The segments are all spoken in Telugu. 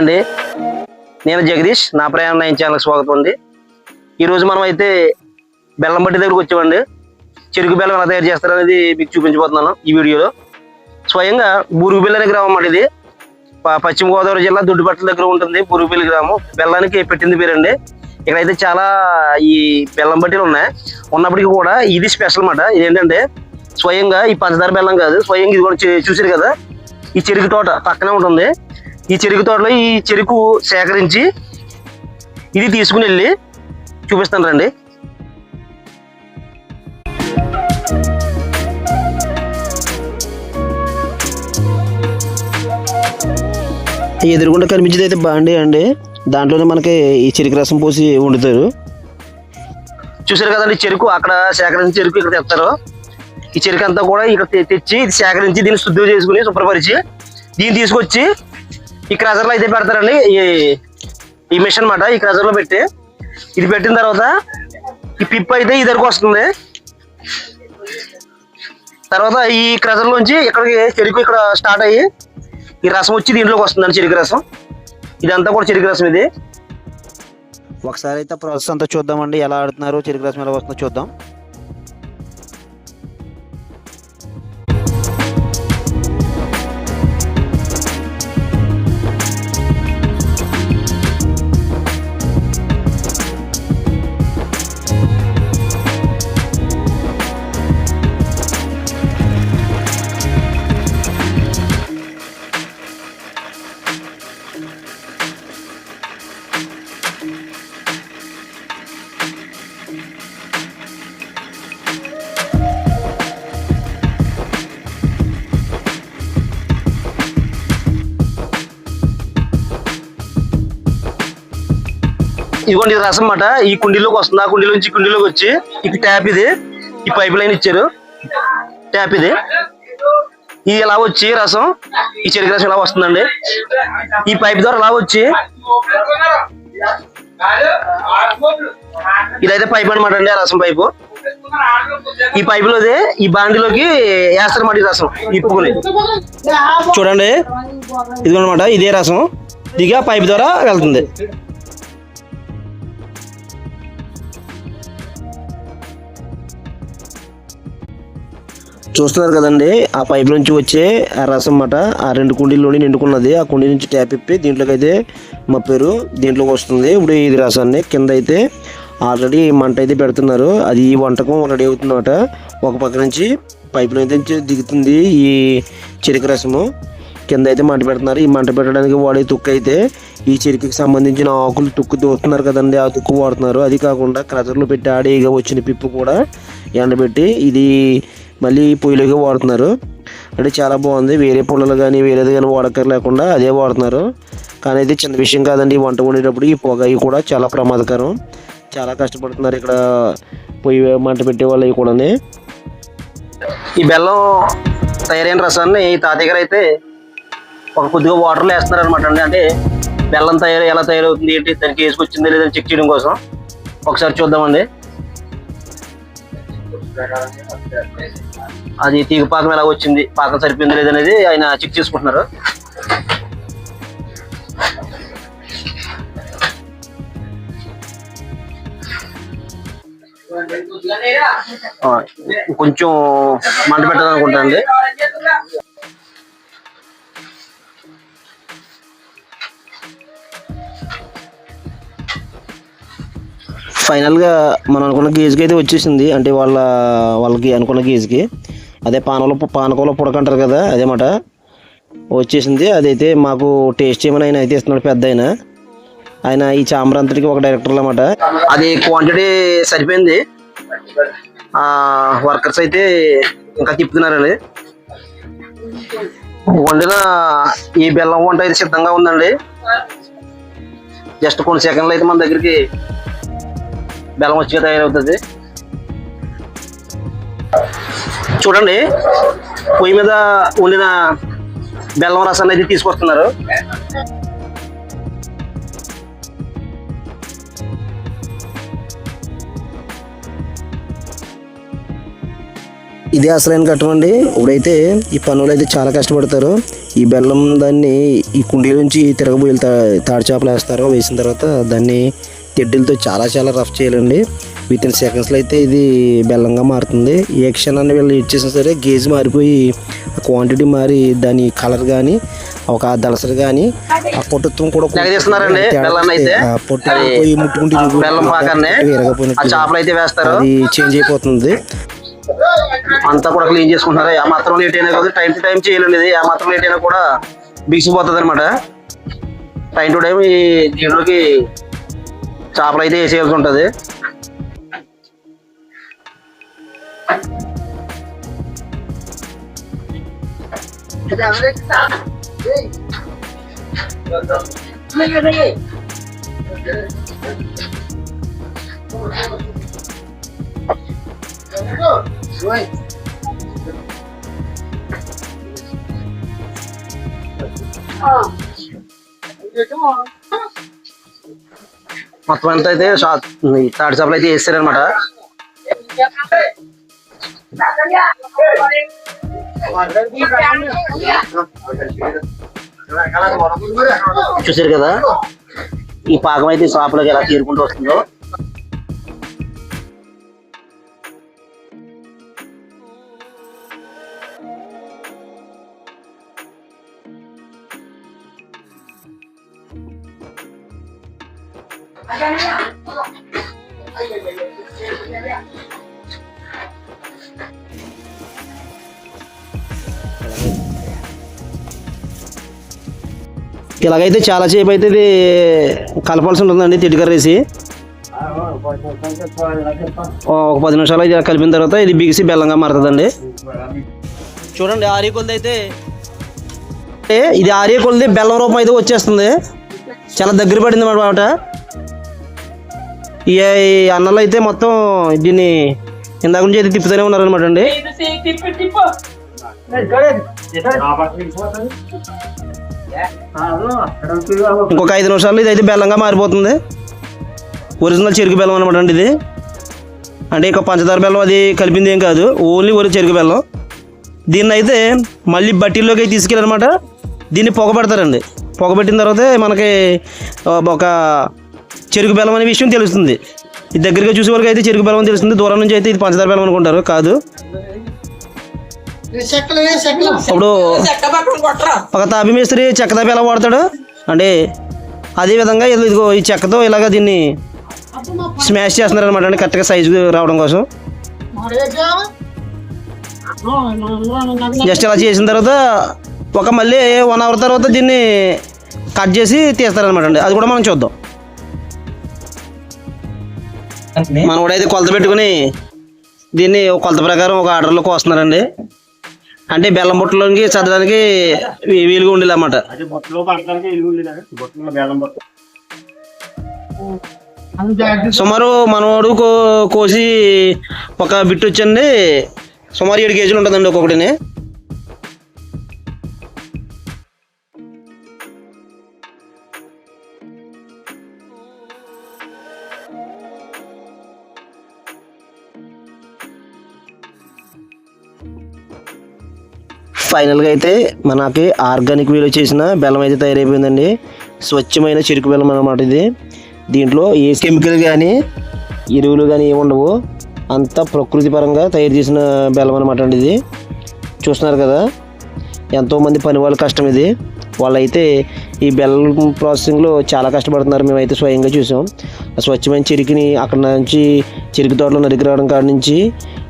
అండి. నేను జగదీష్ నా ప్రయాణం నైన్ ఛానల్కి స్వాగతం అండి. ఈరోజు మనం అయితే బెల్లం బట్టి దగ్గరకు వచ్చామండి. చెరుకు బెల్లం ఎలా తయారు చేస్తారనేది మీకు చూపించబోతున్నాను ఈ వీడియోలో. స్వయంగా బూరుగుపల్లి అనే గ్రామం అన్నమాట ఇది. పశ్చిమ గోదావరి జిల్లా దుడ్డుపట్ల దగ్గర ఉంటుంది బూరుగుపల్లి గ్రామం. బెల్లానికి పెట్టింది పేరండి. ఇక్కడైతే చాలా ఈ బెల్లం బట్టీలు ఉన్నాయి. ఉన్నప్పటికీ కూడా ఇది స్పెషల్ అన్నమాట. ఇదేంటంటే స్వయంగా ఈ పంచదార బెల్లం కాదు. స్వయంగా ఇది కూడా చూసారు కదా? ఈ చెరుకు తోట పక్కనే ఉంటుంది. ఈ చెరుకు తోటలో ఈ చెరుకు సేకరించి ఇది తీసుకుని వెళ్ళి చూపిస్తాను రండి. ఈ ఎదురుగుండా కనిపించేది అయితే బాండి అండి. దాంట్లోనే మనకి ఈ చెరుకు రసం పోసి వండుతారు. చూసారు కదండి చెరుకు అక్కడ సేకరించి చెరుకు ఇక్కడ తెస్తారు. ఈ చెరుకు అంతా కూడా ఇక్కడ తెచ్చి ఇది సేకరించి దీన్ని శుద్ధి చేసుకుని శుభ్రపరిచి దీన్ని తీసుకొచ్చి ఈ క్రజర్లో అయితే పెడతారండి. ఈ ఈ మిషన్ అనమాట ఈ క్రజర్లో పెట్టి. ఇది పెట్టిన తర్వాత ఈ పిప్ అయితే ఈ దగ్గరకు వస్తుంది. తర్వాత ఈ క్రజర్ లోంచి ఇక్కడికి చెరుకు ఇక్కడ స్టార్ట్ అయ్యి ఈ రసం వచ్చి దీంట్లోకి వస్తుందండి చెరుకు రసం. ఇదంతా కూడా చెరుకు రసం ఇది. ఒకసారి అయితే ప్రాసెస్ అంతా చూద్దామండి. ఎలా ఆడుతున్నారు చెరుకు రసం ఎలా వస్తుందో చూద్దాం. ఇదిగోండి ఇది రసం అన్నమాట ఈ కుండీలోకి వస్తుంది. ఆ కుండీలో నుంచి ఈ కుండీలోకి వచ్చి ఇది ట్యాప్ ఇది ఈ పైప్ లైన్ ఇచ్చారు. ట్యాప్ ఇది. ఇది ఇలా వచ్చి రసం? ఈ చెరుకు రసం ఇలా వస్తుందండి? ఈ పైప్ ద్వారా ఇలా వచ్చి? ఇదైతే పైప్ అనమాట అండి ఆ రసం పైపు. ఈ పైపులోది ఈ బాండిలోకి వేస్తారన్నమాట ఈ రసం ఇప్పుకుని చూడండి ఇదిగోనమాట ఇదే రసం. దిగా పైప్ ద్వారా వెళ్తుంది. చూస్తున్నారు కదండి. ఆ పైప్ నుంచి వచ్చే ఆ రసం అన్నమాట. ఆ రెండు కుండీల్లోని నిండుకున్నది. ఆ కుండీ నుంచి ట్యాప్ ఇప్పి దీంట్లోకి అయితే మప్పారు దీంట్లోకి వస్తుంది. ఇప్పుడు ఇది రసాన్ని కింద అయితే ఆల్రెడీ మంట అయితే పెడుతున్నారు. అది ఈ వంటకం రెడీ అవుతుందన్నమాట. ఒక పక్క నుంచి పైపులో అయితే దిగుతుంది ఈ చెరుకు రసము. కింద అయితే మంట పెడుతున్నారు. ఈ మంట పెట్టడానికి వాడే తుక్కు అయితే ఈ చెరుకుకి సంబంధించిన ఆకులు తుక్కు దోస్తున్నారు కదండి. ఆ తుక్కు వాడుతున్నారు. అది కాకుండా క్రజర్లో పెట్టి ఆడేగా వచ్చిన పిప్పు కూడా ఎండబెట్టి ఇది మళ్ళీ పొయ్యిలోకి వాడుతున్నారు. అంటే చాలా బాగుంది. వేరే పుల్లలు కానీ వేరేది కానీ వాడకర్ లేకుండా అదే వాడుతున్నారు. కానీ అయితే చిన్న విషయం కాదండి వంట వండేటప్పుడు ఈ పొగ ఇవి కూడా చాలా ప్రమాదకరం. చాలా కష్టపడుతున్నారు ఇక్కడ పొయ్యి మంట పెట్టే వాళ్ళు కూడా ఈ బెల్లం తయారైన రసాన్ని ఈ తాతయ్య గారు అయితే ఒక కొద్దిగా వాటర్లో వేస్తున్నారు అనమాట అండి. అంటే బెల్లం తయారు ఎలా తయారవుతుంది ఏంటి దానికి వేసుకొచ్చింది లేదని చెక్ చేయడం కోసం. ఒకసారి చూద్దామండి. అది తీగ పాకం ఎలా వచ్చింది? పాకం సరిపోయింది లేదనేది ఆయన చెక్ చేసుకుంటున్నారు. కొంచెం మంట పెట్టాలనుకుంటానండి ఫైనల్గా మనం అనుకున్న గేజ్కి అయితే వచ్చేసింది. అంటే వాళ్ళ వాళ్ళకి అనుకున్న గేజ్కి. అదే పానలో పానకంలో పుడకంటారు కదా అదేమాట వచ్చేసింది. అదైతే మాకు టేస్ట్ చేయమని ఆయన అయితే ఇస్తున్నాడు పెద్ద ఆయన. ఆయన ఈ చామరాంతటికి ఒక డైరెక్టర్ అన్నమాట అది క్వాంటిటీ సరిపోయింది. వర్కర్స్ అయితే ఇంకా తిప్పుతున్నారండి వండిన ఈ బెల్లం వంట అయితే సిద్ధంగా ఉందండి. జస్ట్ కొన్ని సెకండ్లు అయితే మన దగ్గరికి బెల్లం వచ్చిగా తయారవుతుంది. చూడండి పొయ్యి మీద వండిన బెల్లం రసాన్ని అయితే తీసుకొస్తున్నారు. ఇదే అసలైన ఘట్టం అండి? ఇప్పుడైతే ఈ పనులు అయితే చాలా కష్టపడతారు. ఈ బెల్లం దాన్ని ఈ కుండీ నుంచి తిరగబోయి తాడి చేపలు వేస్తారు. వేసిన తర్వాత దాన్ని తెడ్డులతో చాలా చాలా రఫ్ చేయాలండి. విత్ ఇన్ సెకండ్స్లో అయితే ఇది బెల్లంగా మారుతుంది. ఏ క్షణాన్ని వీళ్ళు ఇచ్చేసినా సరే గేజ్ మారిపోయి క్వాంటిటీ మారి దాని కలర్ కానీ ఒక దళసరి కానీ ఆ పొట్టుత్వం కూడా పొట్టు పోయి ముట్టుకుంటే వేస్తారు. అది చేంజ్ అయిపోతుంది. అంతా కూడా క్లీన్ చేసుకుంటున్నారు. ఆ మాత్రం లేట్ అయినా కాదు టైం టు టైం చేయాలండి ఇది. ఆ మాత్రం లేట్ అయినా కూడా బిగిసిపోతుంది అనమాట టైం టు టైం ఈ దీంట్లోకి చేపలు అయితే వేసేయాల్సి ఉంటుంది. మొత్తం అంతా అయితే షాప్ ఈ తాడి చేపలు అయితే వేస్తారనమాట చూసారు కదా? ఈ పాకం అయితే చేపలకి ఎలా తీరుకుంటూ వస్తుందో. ఇలాగైతే చాలా సేపు అయితే ఇది కలపాల్సి ఉంటుందండి తిట్టుకర్రేసి ఒక పది నిమిషాలు ఇది కలిపిన తర్వాత ఇది బిగిసి బెల్లంగా మారుతుందండి. చూడండి ఆర్య కొలది అయితే. ఇది ఆర్య కొలది బెల్లం రూపం అయితే వచ్చేస్తుంది. చాలా దగ్గర పడింది మాట ఈ అన్నలు అయితే మొత్తం దీన్ని ఇందాక నుంచి అయితే తిప్పుతూనే ఉన్నారనమాట అండి. ఇంకొక ఐదు నిమిషాల్లో ఇది అయితే బెల్లంగా మారిపోతుంది. ఒరిజినల్ చెరుకు బెల్లం అనమాట అండి ఇది. అంటే ఇక పంచదార బెల్లం అది కలిపింది ఏం కాదు ఓన్లీ ఒరి చెరుకు బెల్లం. దీన్ని అయితే మళ్ళీ బట్టీల్లోకి తీసుకెళ్ళనమాట దీన్ని పొగబెడతారండి పొగబెట్టిన తర్వాత మనకి ఒక చెరుకు బెల్లం అనే విషయం తెలుస్తుంది. ఇది దగ్గరగా చూసే వాళ్ళకి అయితే చెరుకు బెల్లం తెలుస్తుంది. దూరం నుంచి అయితే ఇది పంచదార బెల్లం అనుకుంటారు. కాదు. ఇప్పుడు ఒక తాపి మేస్త్రి చెక్క తాపి ఎలా వాడతాడు? అంటే అదే విధంగా ఇది- ఇదిగో ఈ చెక్కతో ఇలాగ దీన్ని స్మాష్ చేస్తున్నారు అనమాట అండి కరెక్ట్గా సైజు రావడం కోసం. జస్ట్ ఇలా చేసిన తర్వాత ఒక మళ్ళీ వన్ అవర్ తర్వాత దీన్ని కట్ చేసి తీస్తారనమాట అండి అది కూడా మనం చూద్దాం. మనం కూడా అయితే కొలత పెట్టుకుని దీన్ని ఒక కొలత ప్రకారం ఒక ఆర్డర్లో కోస్తున్నారండి. అంటే బెల్లం బుట్టలోకి చదవడానికి వీలుగా ఉండేది అన్నమాట బొట్ట. సుమారు మనవాడు కో కోసి ఒక బిట్ వచ్చండి సుమారు ఏడు కేజీలు ఉంటుందండి ఒక్కొక్కటిని. ఫైనల్గా అయితే మనకి ఆర్గానిక్ వీలో చేసిన బెల్లం అయితే తయారైపోయిందండి. స్వచ్ఛమైన చెరుకు బెల్లం అనమాట ఇది. దీంట్లో ఏ కెమికల్ కానీ ఎరువులు కానీ ఏమి ఉండవు. అంతా ప్రకృతి పరంగా తయారు చేసిన బెల్లం అనమాట అండి ఇది. చూస్తున్నారు కదా ఎంతోమంది పని వాళ్ళ కష్టం ఇది. వాళ్ళైతే ఈ బెల్లం ప్రాసెసింగ్లో చాలా కష్టపడుతున్నారు. మేమైతే స్వయంగా చూసాం. స్వచ్ఛమైన చెరుకుని అక్కడ నుంచి చెరుకు తోటలో నరికి రావడం కాడ నుంచి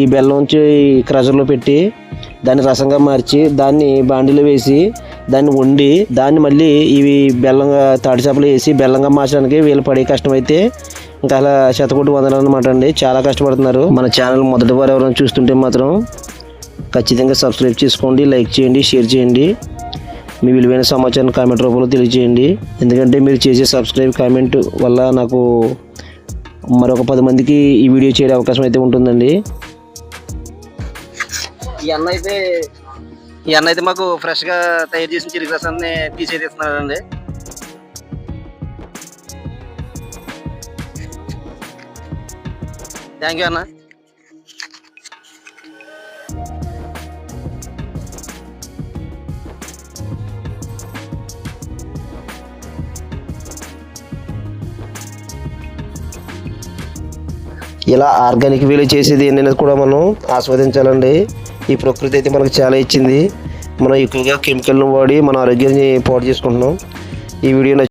ఈ బెల్లం నుంచి క్రషర్లో పెట్టి దాన్ని రసంగా మార్చి దాన్ని బాండీలో వేసి దాన్ని వండి దాన్ని మళ్ళీ ఇవి బెల్లంగా తాటి చేపలు వేసి బెల్లంగా మార్చడానికి వీళ్ళు పడే కష్టం అయితే ఇంకా అలా శతకోటి వందలు అనమాట అండి. చాలా కష్టపడుతున్నారు. మన ఛానల్ మొదటి వారు ఎవరైనా చూస్తుంటే మాత్రం ఖచ్చితంగా సబ్స్క్రైబ్ చేసుకోండి లైక్ చేయండి షేర్ చేయండి. మీ విలువైన సమాచారం కామెంట్ రూపంలో తెలియజేయండి. ఎందుకంటే మీరు చేసే సబ్స్క్రైబ్ కామెంట్ వల్ల నాకు మరొక పది మందికి ఈ వీడియో చేయడం అవకాశం అయితే ఉంటుందండి. ఈ అన్న అయితే ఈ అన్న అయితే మాకు ఫ్రెష్గా తయారు చేసిన చిరుగు రసాన్ని తీసేది ఇస్తున్నారండి థ్యాంక్ యూ అన్న. ఇలా ఆర్గానిక్ వీలు చేసేది ఎన్నైనా కూడా మనం ఆస్వాదించాలండి. ఈ ప్రకృతి అయితే మనకు చాలా ఇచ్చింది. మనం ఎక్కువగా కెమికల్ను వాడి మన ఆరోగ్యాన్ని పాడు చేసుకుంటున్నాం. ఈ వీడియో